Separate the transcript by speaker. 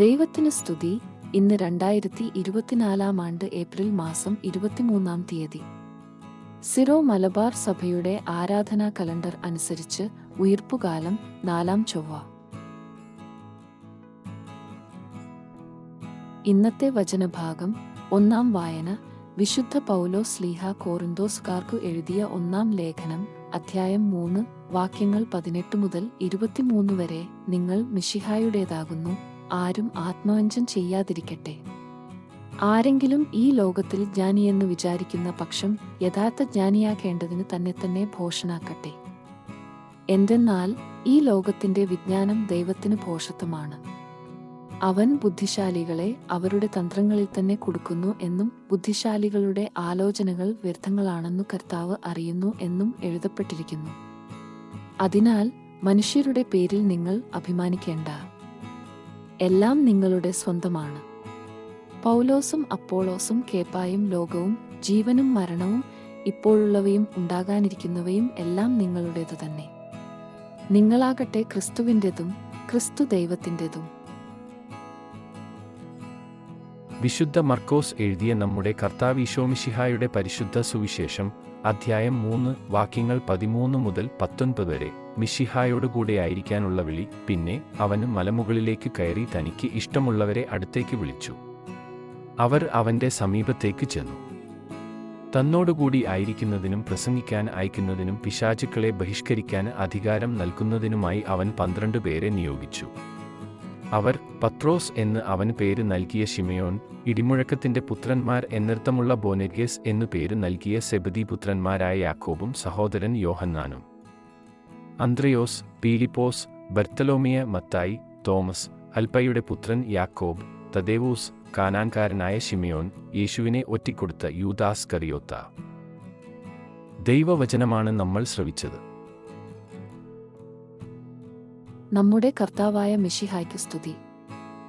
Speaker 1: ദൈവത്തിന് സ്തുതി. ഇന്ന് രണ്ടായിരത്തി ഇരുപത്തിനാലാം ആണ്ട് ഏപ്രിൽ മാസം ഇരുപത്തിമൂന്നാം തീയതി. സിറോ മലബാർ സഭയുടെ ആരാധനാ കലണ്ടർ അനുസരിച്ച് ഉയർപ്പുകാലം നാലാം ചൊവ്വ. ഇന്നത്തെ വചനഭാഗം ഒന്നാം വായന. വിശുദ്ധ പൗലോ സ്ലീഹ കോറിന്തോസ്കാർക്കു എഴുതിയ ഒന്നാം ലേഖനം അധ്യായം മൂന്ന് വാക്യങ്ങൾ പതിനെട്ട് മുതൽ ഇരുപത്തിമൂന്ന് വരെ നിങ്ങൾ മിഷിഹായുടേതാകുന്നു ആരും ആത്മവഞ്ചം ചെയ്യാതിരിക്കട്ടെ. ആരെങ്കിലും ഈ ലോകത്തിൽ ജ്ഞാനിയെന്ന് വിചാരിക്കുന്ന പക്ഷം യഥാർത്ഥ ജ്ഞാനിയാക്കേണ്ടതിന് തന്നെ തന്നെ ഭോഷനാക്കട്ടെ. എന്തെന്നാൽ ഈ ലോകത്തിന്റെ വിജ്ഞാനം ദൈവത്തിന് ഭോഷത്വമാണ്. അവൻ ബുദ്ധിശാലികളെ അവരുടെ തന്ത്രങ്ങളിൽ തന്നെ കൊടുക്കുന്നു എന്നും ബുദ്ധിശാലികളുടെ ആലോചനകൾ വ്യർത്ഥങ്ങളാണെന്നു കർത്താവ് അറിയുന്നു എന്നും എഴുതപ്പെട്ടിരിക്കുന്നു. അതിനാൽ മനുഷ്യരുടെ പേരിൽ നിങ്ങൾ അഭിമാനിക്കേണ്ട. എല്ലാം നിങ്ങളുടെ സ്വന്തമാണ്. പൗലോസും അപ്പോളോസും കേപ്പായും ലോകവും ജീവനും മരണവും ഇപ്പോഴുള്ളവയും ഉണ്ടാകാനിരിക്കുന്നവയും എല്ലാം നിങ്ങളുടേതു തന്നെ. നിങ്ങളാകട്ടെ ക്രിസ്തുവിന്റെതും ക്രിസ്തു ദൈവത്തിന്റെതും.
Speaker 2: വിശുദ്ധ മർക്കോസ് എഴുതിയ നമ്മുടെ കർത്താവ് ഈശോമിഷിഹായുടെ പരിശുദ്ധ സുവിശേഷം അധ്യായം മൂന്ന് വാക്യങ്ങൾ പതിമൂന്ന് മുതൽ പത്തൊൻപത് വരെ. മിഷിഹായോടുകൂടെ ആയിരിക്കാനുള്ള വിളി പിന്നെ അവന് മലമുകളിലേക്ക് കയറി തനിക്ക് ഇഷ്ടമുള്ളവരെ അടുത്തേക്ക് വിളിച്ചു. അവർ അവന്റെ സമീപത്തേക്ക് ചെന്നു. തന്നോടുകൂടി ആയിരിക്കുന്നതിനും പ്രസംഗിക്കാൻ അയക്കുന്നതിനും പിശാചുക്കളെ ബഹിഷ്കരിക്കാൻ അധികാരം നൽകുന്നതിനുമായി അവൻ പന്ത്രണ്ട് പേരെ നിയോഗിച്ചു. അവർ പത്രോസ് എന്ന് അവൻ പേര് നൽകിയ ഷിമയോൻ ഇടിമുഴക്കത്തിന്റെ പുത്രന്മാർ എന്നർത്ഥമുള്ള ബോനെഗേസ് എന്നു പേര് നൽകിയ സെബദി പുത്രന്മാരായ യാക്കോബും സഹോദരൻ യോഹന്നാനും. അന്ത്രയോസ് പീലിപ്പോസ് ബർത്തലോമിയ മത്തായി തോമസ് അൽപ്പയുടെ പുത്രൻ യാക്കോബ് തദേവൂസ് കാനാൻകാരനായ ഷിമിയോൻ യേശുവിനെ ഒറ്റിക്കൊടുത്ത യൂദാസ് കറിയോത്ത. ദൈവവചനമാണ് നമ്മൾ ശ്രവിച്ചത്.
Speaker 1: നമ്മുടെ കർത്താവായ മിഷിഹായ്ക്ക് സ്തുതി.